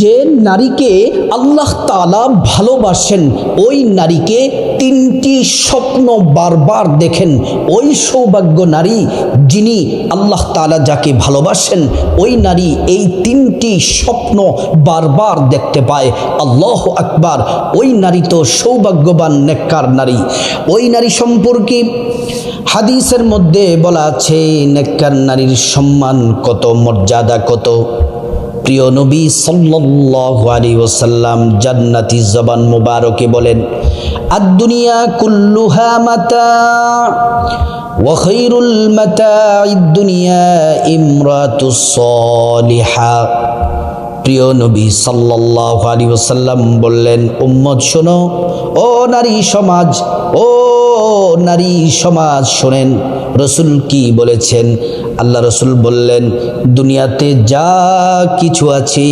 যে নারীকে আল্লাহ তালা ভালোবাসেন, ওই নারীকে তিনটি স্বপ্ন বারবার দেখেন। ওই সৌভাগ্য নারী যিনি আল্লাহ তালা যাকে ভালোবাসেন, ওই নারী এই তিনটি স্বপ্ন বারবার দেখতে পায়। আল্লাহ আকবার, ওই নারী তো সৌভাগ্যবান নেককার নারী। ওই নারী সম্পর্কে হাদিসের মধ্যে বলা আছে, নেককার নারীর সম্মান কত, মর্যাদা কত? প্রিয় নবী সাল্লাল্লাহু আলাইহি ওয়াসাল্লাম জান্নাতি জবান মুবারকে বলেন, আদ-দুনিয়া কুল্লুহা মাতা ওয়া খায়রুল মাতা'id দুনিয়া ইমরাতুস প্রিয় নবী সাল্লাল্লাহু আলাইহি ওয়াসাল্লাম বললেন, উম্মত শোনো, ও নারী সমাজ, ও নারী সমাজ শোনেন, রসুল কি বলেছেন? আল্লাহ রসুল বললেন, দুনিয়াতে যা কিছু আছে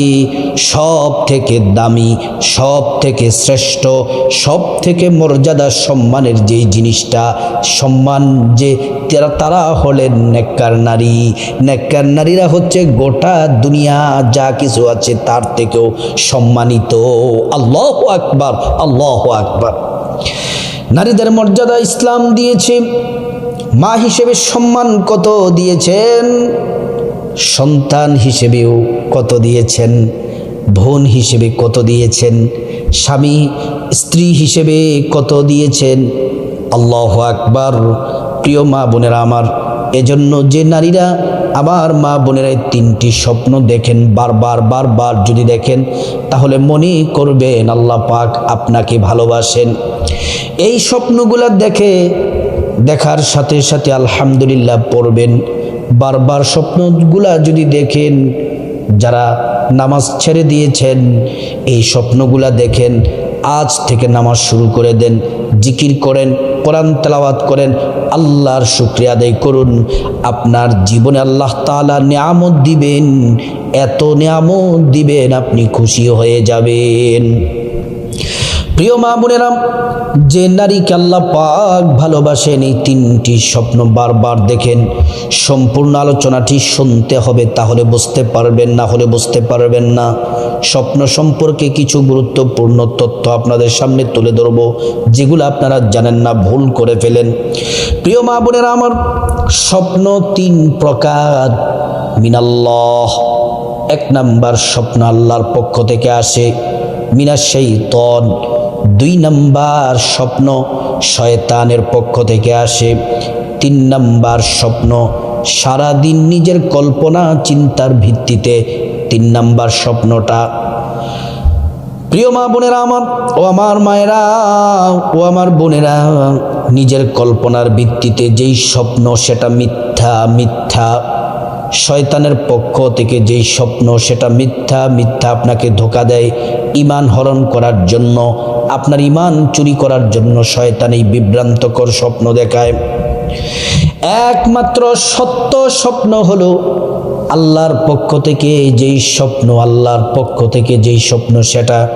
সব থেকে দামি, সব থেকে শ্রেষ্ঠ, সব থেকে মর্যাদা সম্মানের যে জিনিসটা, সম্মান যে তারা তারা হলেন নেককার নারী। নেককার নারীরা হচ্ছে গোটা দুনিয়া যা কিছু আছে তার থেকেও সম্মানিত। আল্লাহ আকবার আল্লাহ আকবার। নারীদের মর্যাদা ইসলাম দিয়েছে। মা হিসেবে সম্মান কত দিয়েছেন? সন্তান হিসেবেও কত দিয়েছেন? বোন হিসেবে কত দিয়েছেন? স্বামী, স্ত্রী হিসেবে কত দিয়েছেন? আল্লাহ আকবার। প্রিয় মা বোনেরা আমার, এজন্য যে নারীরা আমার মা বোনেরা এই তিনটি স্বপ্ন দেখেন বারবার বারবার যদি দেখেন, তাহলে মনে করবেন আল্লাহ পাক আপনাকে ভালোবাসেন। এই স্বপ্নগুলা দেখে, দেখার সাথে সাথে আলহামদুলিল্লাহ পড়বেন। বারবার স্বপ্নগুলা যদি দেখেন, যারা নামাজ ছেড়ে দিয়েছেন, এই স্বপ্নগুলা দেখেন, আজ থেকে নামাজ শুরু করে দেন, জিকির করেন কোরআন তেলাওয়াত করেন, আল্লাহর শুক্রিয়া আদায় করুন। আপনার জীবনে আল্লাহ তালা নিয়ামত দিবেন, এত নিয়ামত দিবেন আপনি খুশি হয়ে যাবেন। প্রিয় মা বোনেরাম, যে নারীকে আল্লাহ পাক ভালোবাসেন, এই তিনটি স্বপ্ন বারবার দেখেন। সম্পূর্ণ আলোচনাটি শুনতে হবে, তাহলে বুঝতে পারবেন, না হলে বুঝতে পারবেন না। স্বপ্ন সম্পর্কে কিছু গুরুত্বপূর্ণ তথ্য আপনাদের সামনে তুলে ধরবো, যেগুলো আপনারা জানেন না, ভুল করে ফেলেন। প্রিয় মা বোনেরা আমার, স্বপ্ন তিন প্রকার। মিনাল্লাহ, এক নাম্বার স্বপ্ন আল্লাহর পক্ষ থেকে আসে। মিনা সেই তন দুই নাম্বার স্বপ্ন শয়তানের পক্ষ থেকে আসে। তিন নাম্বার স্বপ্ন সারাদিন নিজের কল্পনা, চিন্তার ভিত্তিতে। তিন নাম্বার স্বপ্নটা, প্রিয় মা বোনেরা আমার, ও আমার মায়েরা, ও আমার বোনেরা, নিজের কল্পনার ভিত্তিতে যেই স্বপ্ন সেটা মিথ্যা মিথ্যা শয়তানের পক্ষ থেকে যেই স্বপ্ন, সেটা মিথ্যা মিথ্যা আপনাকে ধোকা দেয় ইমান হরণ করার জন্য। আপনার ইমান চুরি করার জন্য শয়তান এই বিভ্রান্তকর স্বপ্ন দেখায়। একমাত্র সত্য স্বপ্ন হলো আল্লাহর পক্ষ থেকে যেই স্বপ্ন, আল্লাহর পক্ষ থেকে যেই স্বপ্ন, সেটা।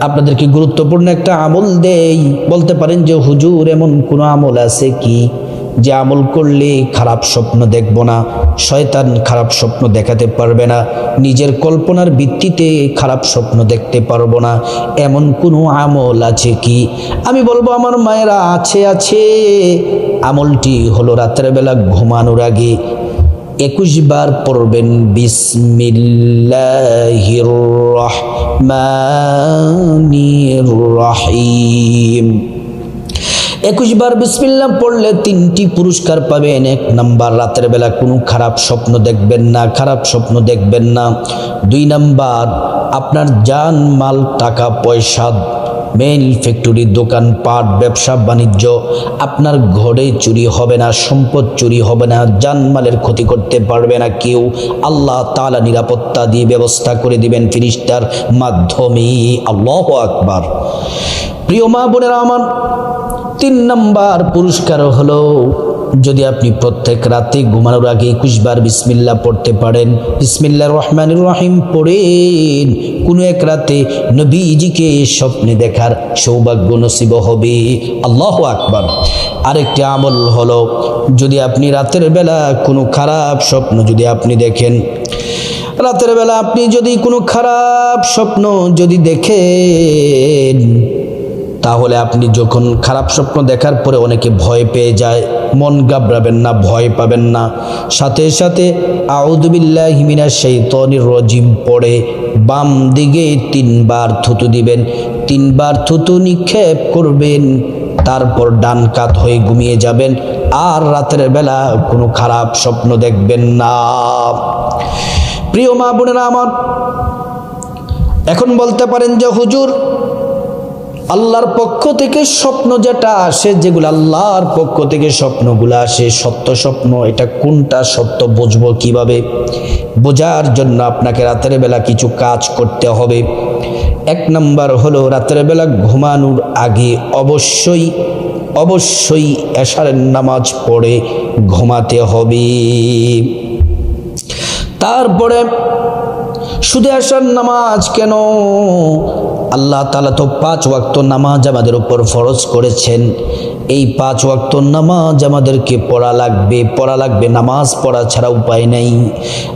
আপনাদেরকে গুরুত্বপূর্ণ একটা আমল দেই। বলতে পারেন যে, হুজুর, এমন কোনো আমল আছে কি? যে আমল করলে খারাপ স্বপ্ন দেখব না, শয়তান খারাপ স্বপ্ন দেখাতে পারবে না, নিজের কল্পনার ভিত্তিতে খারাপ স্বপ্ন দেখতে পারব না, এমন কোনো আমল আছে কি? আমি বলব আমার মায়েরা, আছে আছে। আমলটি হলো রাতের বেলা ঘুমানোর আগে একুশ বার পড়বেন, বিসমিল্লাহির রহমানির রহিম। একুশ বার বিসমিল্লা পড়লে তিনটি পুরস্কার পাবেন। এক নাম্বার, রাতের বেলা কোনো খারাপ স্বপ্ন দেখবেন না, খারাপ স্বপ্ন দেখবেন না। দুই নাম্বার, আপনার জান, মাল, টাকা, পয়সা মেল ফ্যাক্টরি দোকান, পাট, ব্যবসা, বাণিজ্য, আপনার ঘরে চুরি হবে না, সম্পদ চুরি হবে না জানমালের ক্ষতি করতে পারবে না কেউ। আল্লাহ তালা নিরাপত্তা দিয়ে ব্যবস্থা করে দিবেন ফিরিস্তার মাধ্যমে। আল্লাহ আকবার। প্রিয় মা বোনেরা আমার তিন নাম্বার পুরস্কার হলো, যদি আপনি প্রত্যেক রাতে ঘুমানোর আগে একুশ বার বিসমিল্লা পড়তে পারেন বিসমিল্লা রহমান রহিম পড়েন, কোনো এক রাতে নবীজিকে স্বপ্নে দেখার সৌভাগ্য নসিব হবে। আল্লাহ আকবার। আরেকটি আমল হলো, যদি আপনি রাতের বেলা কোনো খারাপ স্বপ্ন যদি আপনি দেখেন, রাতের বেলা আপনি যদি কোনো খারাপ স্বপ্ন যদি দেখেন তাহলে আপনি যখন খারাপ স্বপ্ন দেখার পরে অনেকে ভয় পেয়ে যায়, মন ঘাবড়াবেন না, ভয় পাবেন না। সাথে সাথে আউদুবিল্লাহ হিমিনা সেই তনির রজিম পড়ে, বাম দিকে তিনবার থুতু দিবেন, তিনবার থুতু নিক্ষেপ করবেন, তারপর ডান কাত হয়ে ঘুমিয়ে যাবেন, আর রাতের বেলা কোনো খারাপ স্বপ্ন দেখবেন না। প্রিয় মা বোনেরা আমার, এখন বলতে পারেন যে হুজুর আল্লাহর পক্ষ থেকে স্বপ্ন যেটা আসে, যেগুলো আল্লাহর পক্ষ থেকে স্বপ্নগুলো আসে, সত্য স্বপ্ন, এটা কোনটা সত্য বুঝব কীভাবে? বোঝার জন্য আপনাকে রাতের বেলা কিছু কাজ করতে হবে। এক নাম্বার হলো, রাতের বেলা ঘুমানোর আগে অবশ্যই অবশ্যই এশারের নামাজ পড়ে ঘুমাতে হবে। তারপরে শুধু আসার নামাজ কেন? আল্লাহ তালা তো পাঁচ ওয়াক্ত নামাজ আমাদের উপর ফরজ করেছেন। এই পাঁচ ওয়াক্ত নামাজ আমাদেরকে পড়া লাগবে পড়া লাগবে। নামাজ পড়া ছাড়া উপায় নেই।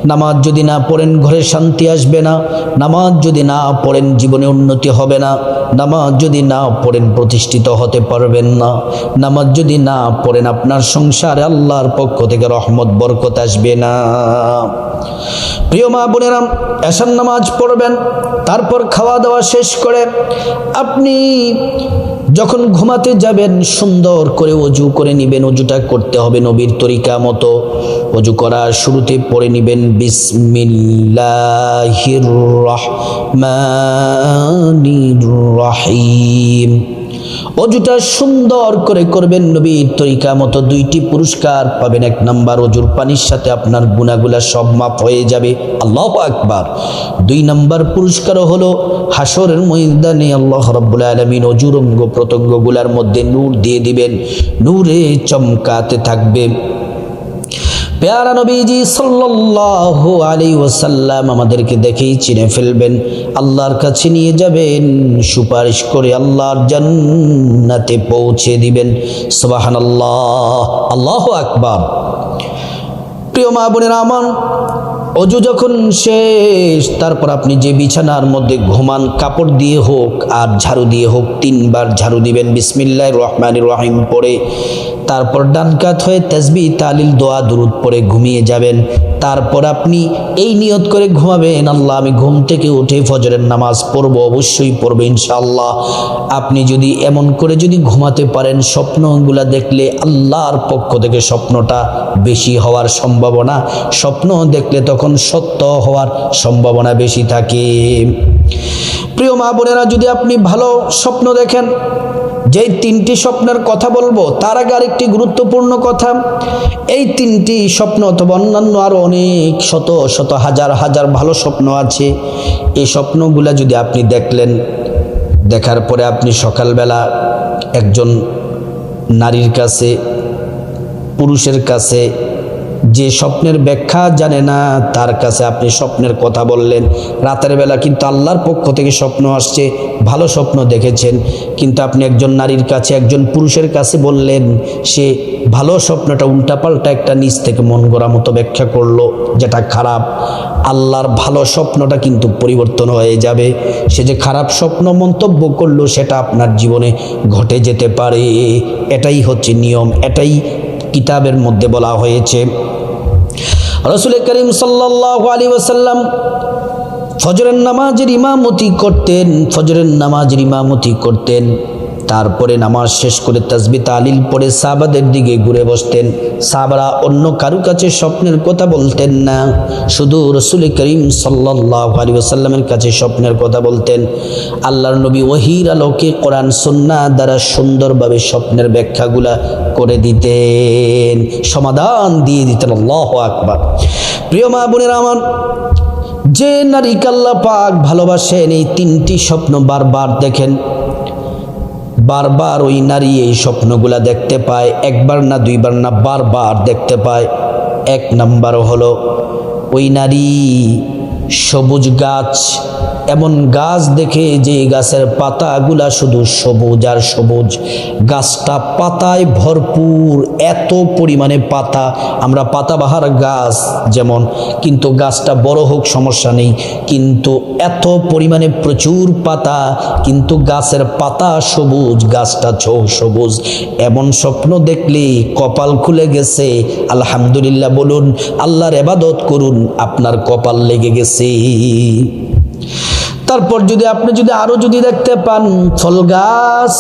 নামাজ যদি না পড়েন ঘরে শান্তি আসবে না। নামাজ যদি না পড়েন জীবনে উন্নতি হবে না। নামাজ যদি না পড়েন প্রতিষ্ঠিত হতে পারবেন না। নামাজ যদি না পড়েন আপনার সংসারে আল্লাহর পক্ষ থেকে রহমত, বরকত আসবে না। প্রিয় মা বোনেরাম এসান নামাজ পড়বেন, তারপর খাওয়া দাওয়া শেষ করে আপনি যখন ঘুমাতে যাবেন, সুন্দর করে অজু করে নিবেন, অজুটা করতে হবে নবীর তরিকা মতো। অজু করার শুরুতে পড়ে নিবেন, বিসমিল্লাহির রহমানির রহিম। অজুটা সুন্দর করে করবেন নবী। তরিকা মতো দুইটি পুরস্কার পাবেন। এক নাম্বার অজুর পানির সাথে আপনার গুণাগুলা সব মাপ হয়ে যাবে। আল্লাহ আকবার। দুই নাম্বার পুরস্কারও হলো হাসরের ময়দানে আল্লাহ রব্বুল আলমিন অজুর অঙ্গ প্রত্যঙ্গগুলার মধ্যে নূর দিয়ে দিবেন। নূরে চমকাতে থাকবে। পেয়ারা নবীজি সাল্লাল্লাহু আলী ওসাল্লাম আমাদেরকে দেখেই চিনে ফেলবেন। আল্লাহর কাছে নিয়ে যাবেন, সুপারিশ করে আল্লাহর জান্নাতে পৌঁছে দিবেন। সুবহানাল্লাহ, আল্লাহ আকবার। প্রিয় মা বোনের, আমার অজু যখন শেষ, তারপর আপনি যে বিছানার মধ্যে ঘুমান, কাপড় দিয়ে হোক আর ঝাড়ু দিয়ে হোক, তিনবার ঝাড়ু দিবেন বিসমিল্লাহ রহমানির রহিম পড়ে, তারপর ডান কাত হয়ে তেসবি, তালিল, দোয়া, দুরুদ পরে ঘুমিয়ে যাবেন। তারপর আপনি এই নিয়ত করে ঘুমাবেন, আল্লাহ আমি ঘুম থেকে উঠে ফজরের নামাজ পড়ব, অবশ্যই পড়ব ইনশাআল্লাহ। আপনি যদি এমন করে যদি ঘুমাতে পারেন, স্বপ্নগুলা দেখলে আল্লাহর পক্ষ থেকে স্বপ্নটা বেশি হওয়ার সম্ভাবনা। স্বপ্ন দেখলে তখন সত্য হওয়ার সম্ভাবনা বেশি থাকে। প্রিয় মা বোনেরা, যদি আপনি ভালো স্বপ্ন দেখেন, যেই তিনটি স্বপ্নের কথা বলব, তার আগে আরেকটি গুরুত্বপূর্ণ কথা, এই তিনটি স্বপ্ন অথবা অন্যান্য আরও অনেক শত শত হাজার হাজার ভালো স্বপ্ন আছে। এই স্বপ্নগুলা যদি আপনি দেখলেন, দেখার পরে আপনি সকালবেলা একজন নারীর কাছে, পুরুষের কাছে যে স্বপ্নের ব্যাখ্যা জানে না, তার কাছে আপনি স্বপ্নের কথা বললেন। রাতের বেলা কিন্তু আল্লাহর পক্ষ থেকে স্বপ্ন আসছে, ভালো স্বপ্ন দেখেছেন। কিন্তু আপনি একজন নারীর কাছে, একজন পুরুষের কাছে বললেন, সে ভালো স্বপ্নটা উল্টাপাল্টা একটা নিচ থেকে মন গড়া মতো ব্যাখ্যা করল, যেটা খারাপ। আল্লাহর ভালো স্বপ্নটা কিন্তু পরিবর্তন হয়ে যাবে। সে যে খারাপ স্বপ্ন মন্তব্য করল, সেটা আপনার জীবনে ঘটে যেতে পারে। এটাই হচ্ছে নিয়ম, এটাই কিতাবের মধ্যে বলা হয়েছে। রসুল করিম সাল্লাহ আলী ওসাল্লাম ফজরের নামাজের ইমামতি করতেন ফজরের নামাজের ইমামতি করতেন। তারপরে নামাজ শেষ করে তাসবি তালিল পরে সাবাদের দিকে ঘুরে বসতেন। সাবারা অন্য কারু কাছে স্বপ্নের কথা বলতেন না। শুধু রসুল করিম সাল্লাহ আলী কাছে স্বপ্নের কথা বলতেন। আল্লাহর নবী ওহির আলোকে কোরআন সন্না দ্বারা সুন্দরভাবে স্বপ্নের ব্যাখ্যাগুলা করে দিতেন। সমাধান দিয়ে দিতেন, আল্লাহ আকবার। প্রিয় মা বোনের আমার, যে নারী কাল্লা পাক ভালোবাসেন, এই তিনটি স্বপ্ন বারবার দেখেন। বারবার ওই নারী এই স্বপ্নগুলা দেখতে পায়, একবার না দুইবার না বারবার দেখতে পায়। এক নাম্বার হলো, ওই নারী সবুজ গাছ, এমন গাছ দেখে যে গাছের পাতাগুলা শুধু সবুজ আর সবুজ। গাছটা পাতায় ভরপুর, এত পরিমাণে পাতা। আমরা পাতাবাহার গাছ যেমন, কিন্তু গাছটা বড় হোক সমস্যা নেই। কিন্তু এত পরিমাণে প্রচুর পাতা, কিন্তু গাছের পাতা সবুজ, গাছটা ছো সবুজ। এমন স্বপ্ন দেখলে কপাল খুলে গেছে। আলহামদুলিল্লাহ বলুন, আল্লাহর এবাদত করুন, আপনার কপাল লেগে গেছে। তারপর যদি আপনি যদি আরও যদি দেখতে পান, ফল গাছ,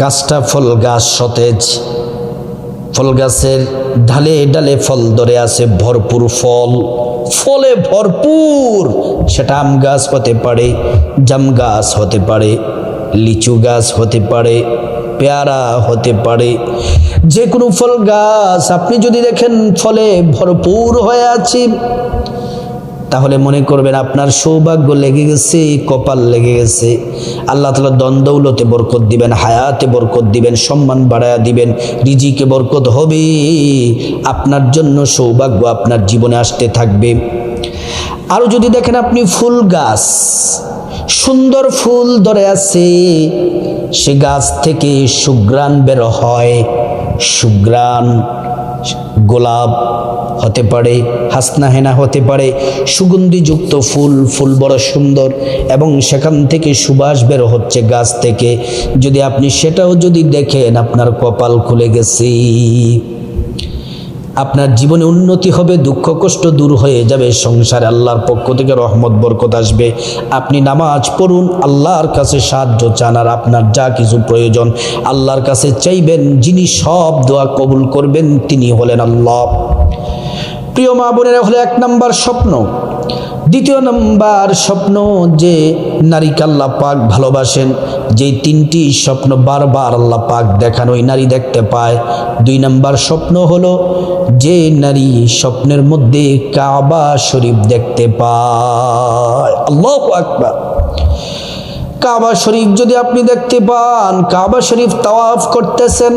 গাছটা ফল গাছ সতেজ। ফল গাছের ঢালে ডালে ফল ধরে আছে ভরপুর ফল। ফলে ভরপুর। সেটা আম গাছ হতে পারে, জাম গাছ হতে পারে, লিচু গাছ হতে পারে, পেয়ারা হতে পারে। যে কোনো ফল গাছ আপনি যদি দেখেন ফলে ভরপুর হয়ে আছে তাহলে মনে করবেন আপনার সৌভাগ্য লেগে গেছে কপাল লেগে গেছে। আল্লাহ তালা দ্বন্দ্বৌলতে বরকত দিবেন, হায়াতে বরকত দিবেন, সম্মান বাড়ায়া দিবেন, রিজিকে বরকত হবে। আপনার জন্য সৌভাগ্য আপনার জীবনে আসতে থাকবে। আরও যদি দেখেন আপনি ফুল গাছ, সুন্দর ফুল ধরে আছে, সে গাছ থেকে সুগ্রাণ বের হয় সুগ্রাণ গোলাপ হতে পারে হাসনা হেনা হতে পারে, সুগন্ধিযুক্ত ফুল ফুল বড় সুন্দর এবং সেখান থেকে সুবাস বের হচ্ছে গাছ থেকে। যদি আপনি সেটাও যদি দেখেন, আপনার কপাল খুলে গেছে। আপনার জীবনে উন্নতি হবে, দুঃখ, কষ্ট দূর হয়ে যাবে, সংসারে আল্লাহর পক্ষ থেকে রহমত, বরকত আসবে। আপনি নামাজ পড়ুন, আল্লাহর কাছে সাহায্য চান আর আপনার যা কিছু প্রয়োজন, আল্লাহর কাছে চাইবেন, যিনি সব দোয়া কবুল করবেন, তিনি হলেন আল্লাহ। প্রিয় মা বোনেরা, হলো এক নম্বর স্বপ্ন। দ্বিতীয় নম্বর স্বপ্ন যে নারীকে আল্লাহ পাক ভালোবাসেন যে তিনটি স্বপ্ন বারবার আল্লাহ পাক দেখান ওই নারী দেখতে পায়। দুই নম্বর স্বপ্ন হলো যে নারী স্বপ্নের মধ্যে কাবা শরীফ দেখতে পায়। আল্লাহ আকবার। কাবা শরীফ যদি আপনি দেখতে পান, কাবা শরীফ তাওয়াফ করতেছেন,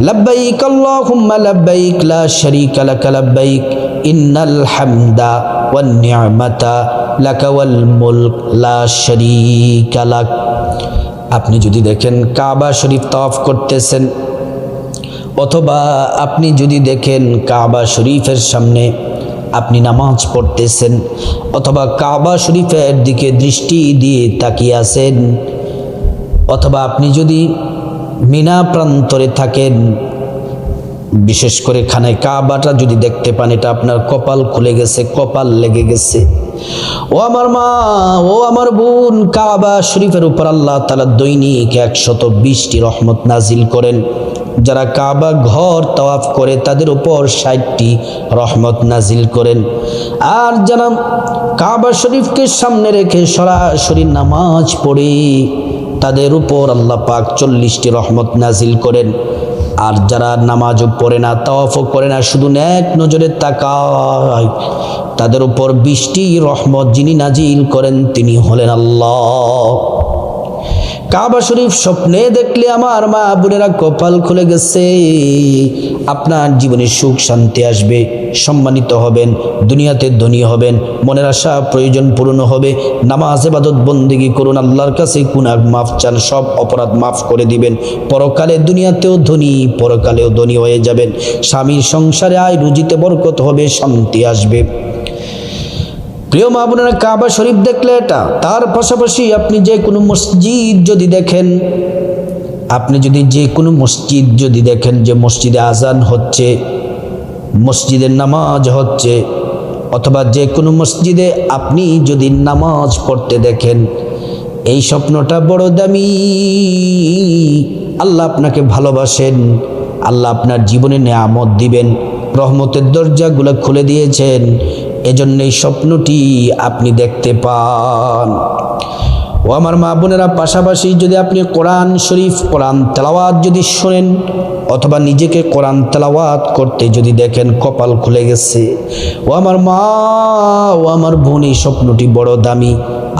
লাব্বাইক আল্লাহুম্মা, লাব্বাইক লা শারীকা লাক, লাব্বাইক। ওয়ান নি'মাতা লাকা ওয়াল মুলক, লা শারীকা লাক। আপনি যদি দেখেন কাবা শরীফ তাওয়াফ করতেছেন, অথবা আপনি যদি দেখেন কাবা শরীফের সামনে আপনি নামাজ পড়তেছেন, অথবা কাবা শরীফের দিকে দৃষ্টি দিয়ে তাকিয়ে আছেন, অথবা আপনি যদি মিনা প্রান্তরে থাকেন বিশেষ করে খানে কাবাটা যদি দেখতে পান, এটা আপনার কপাল খুলে গেছে, কপাল লেগে গেছে। ও আমার মা, ও আমার বোন, কাবা শরীফের উপর আল্লাহ তালা দৈনিক একশত বিশটি রহমত নাজিল করেন। যারা কাবা ঘর তওয়াফ করে, তাদের উপর ষাটটি রহমত নাজিল করেন। আর যারা কাবা শরীফকে সামনে রেখে সরাসরি নামাজ পড়ে, তাদের উপর আল্লাহ পাক চল্লিশটি রহমত নাজিল করেন। আর যারা নামাজও পড়ে না তাওয়াফও করে না, শুধু এক নজরে তাকায়। তাদের উপর বৃষ্টি রহমত যিনি নাজিল করেন, তিনি হলেন আল্লাহ। কাবা শরীফ স্বপ্নে দেখলে আমার মা বোনেরা কপাল খুলে গেছে। আপনার জীবনে সুখ, শান্তি আসবে, সম্মানিত হবেন, দুনিয়াতে ধনী হবেন, মনের আশা, প্রয়োজন পূর্ণ হবে। নামাজ এবাদত বন্দিগি করুন, আল্লাহর কাছে কুনাক মাফ চান, সব অপরাধ মাফ করে দিবেন। পরকালে দুনিয়াতেও ধনী, পরকালেও ধনী হয়ে যাবেন। স্বামীর সংসারে আয়, রুজিতে বরকত হবে, শান্তি আসবে। প্রিয় মা বোনেরা, কাবা শরীফ দেখলে এটা। তার পাশাপাশি আপনি যে কোনো মসজিদ যদি দেখেন, আপনি যদি যে কোনো মসজিদ যদি দেখেন, যে মসজিদে আজান হচ্ছে মসজিদের নামাজ হচ্ছে, অথবা যে কোনো মসজিদে আপনি যদি নামাজ পড়তে দেখেন, এই স্বপ্নটা বড় দামি। আল্লাহ আপনাকে ভালোবাসেন, আল্লাহ আপনার জীবনে নেয়ামত দিবেন, রহমতের দরজাগুলো খুলে দিয়েছেন। এজন্য এই স্বপ্নটি আপনি দেখতে পান। ও আমার মা বোনেরা, পাশাপাশি যদি আপনি কোরআন শরীফ, কোরআন তেলাওয়াত যদি শোনেন, অথবা নিজেকে কোরআন তেলাওয়াত করতে যদি দেখেন কপাল খুলে গেছে, ও আমার মা, ও আমার বোন, এই স্বপ্নটি বড় দামি।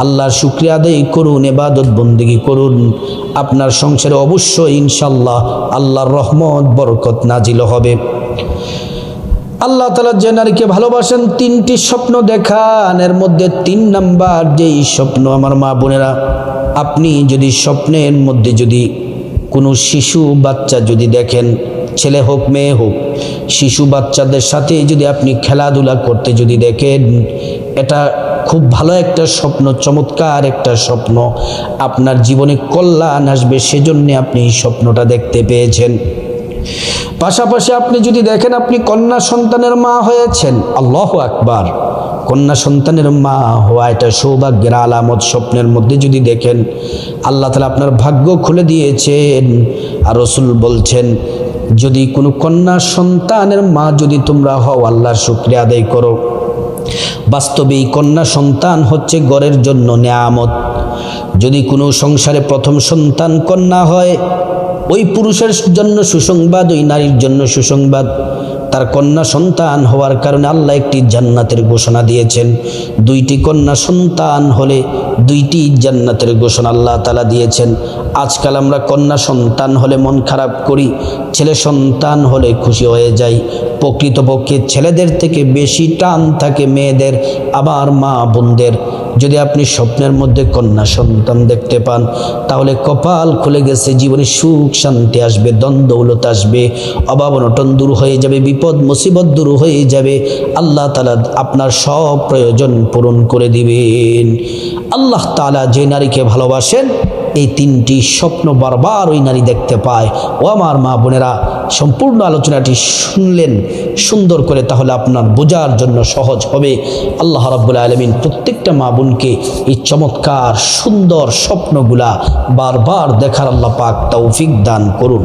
আল্লাহর শুক্রিয়া আদায় করুন, এবাদত বন্দিগি করুন। আপনার সংসারে অবশ্যই ইনশাল্লাহ আল্লাহর রহমত, বরকত নাজিল হবে। আল্লাহ তালা যে নারীকে ভালোবাসেন, তিনটি স্বপ্ন দেখান। এর মধ্যে তিন নাম্বার, যেই স্বপ্ন আমার মা বোনেরা, আপনি যদি স্বপ্নের মধ্যে যদি কোনো শিশু বাচ্চা যদি দেখেন, ছেলে হোক, মেয়ে হোক, শিশু বাচ্চাদের সাথে যদি আপনি খেলাধুলা করতে যদি দেখেন, এটা খুব ভালো একটা স্বপ্ন, চমৎকার একটা স্বপ্ন। আপনার জীবনে কল্যাণ আসবে, সেজন্যে আপনি এই স্বপ্নটা দেখতে পেয়েছেন। পাশাপাশি আপনি যদি দেখেন আপনি কন্যা সন্তানের মা হয়েছেন, আল্লাহ আকবার। কন্যা সন্তানের মা হওয়া এটা সৌভাগ্যের আলামত স্বপ্নের মধ্যে যদি দেখেন, আল্লাহ তালা আপনার ভাগ্য খুলে দিয়েছেন আর রসুল বলছেন, যদি কোনো কন্যা সন্তানের মা যদি তোমরা হও, আল্লাহর শুক্রিয়া আদায় করো। বাস্তবে এই কন্যা সন্তান হচ্ছে গড়ের জন্য নেয়ামত। যদি কোনো সংসারে প্রথম সন্তান কন্যা হয় ওই পুরুষের জন্য সুসংবাদ ওই নারীর জন্য সুসংবাদ। তার কন্যা সন্তান হওয়ার কারণে আল্লাহ একটি জান্নাতের ঘোষণা দিয়েছেন। দুইটি কন্যা সন্তান হলে দুইটি জান্নাতের ঘোষণা আল্লাহ তালা দিয়েছেন। আজকাল আমরা কন্যা সন্তান হলে মন খারাপ করি, ছেলে সন্তান হলে খুশি হয়ে যাই। প্রকৃতপক্ষে ছেলেদের থেকে বেশি টান থাকে মেয়েদের, আবার মা বোনদের। যদি আপনি স্বপ্নের মধ্যে কন্যা সন্তান দেখতে পান, তাহলে কপাল খুলে গেছে, জীবনে সুখ শান্তি আসবে দ্বন্দ্বৌলত আসবে, অভাব অনটন দূর হয়ে যাবে বিপদ, মুসিবত দূর হয়ে যাবে। আল্লাহ তালা আপনার সব প্রয়োজন পূরণ করে দিবেন। আল্লাহ তালা যে নারীকে ভালোবাসেন, এই তিনটি স্বপ্ন বারবার ওই নারী দেখতে পায়। ও আমার মা বোনেরা, সম্পূর্ণ আলোচনাটি শুনলেন, সুন্দর করে, তাহলে আপনার বোঝার জন্য সহজ হবে। আল্লাহ রাব্বুল আলমিন প্রত্যেকটা মা বোনকে এই চমৎকার, সুন্দর স্বপ্নগুলা বারবার দেখার আল্লাহ পাক তৌফিক দান করুন।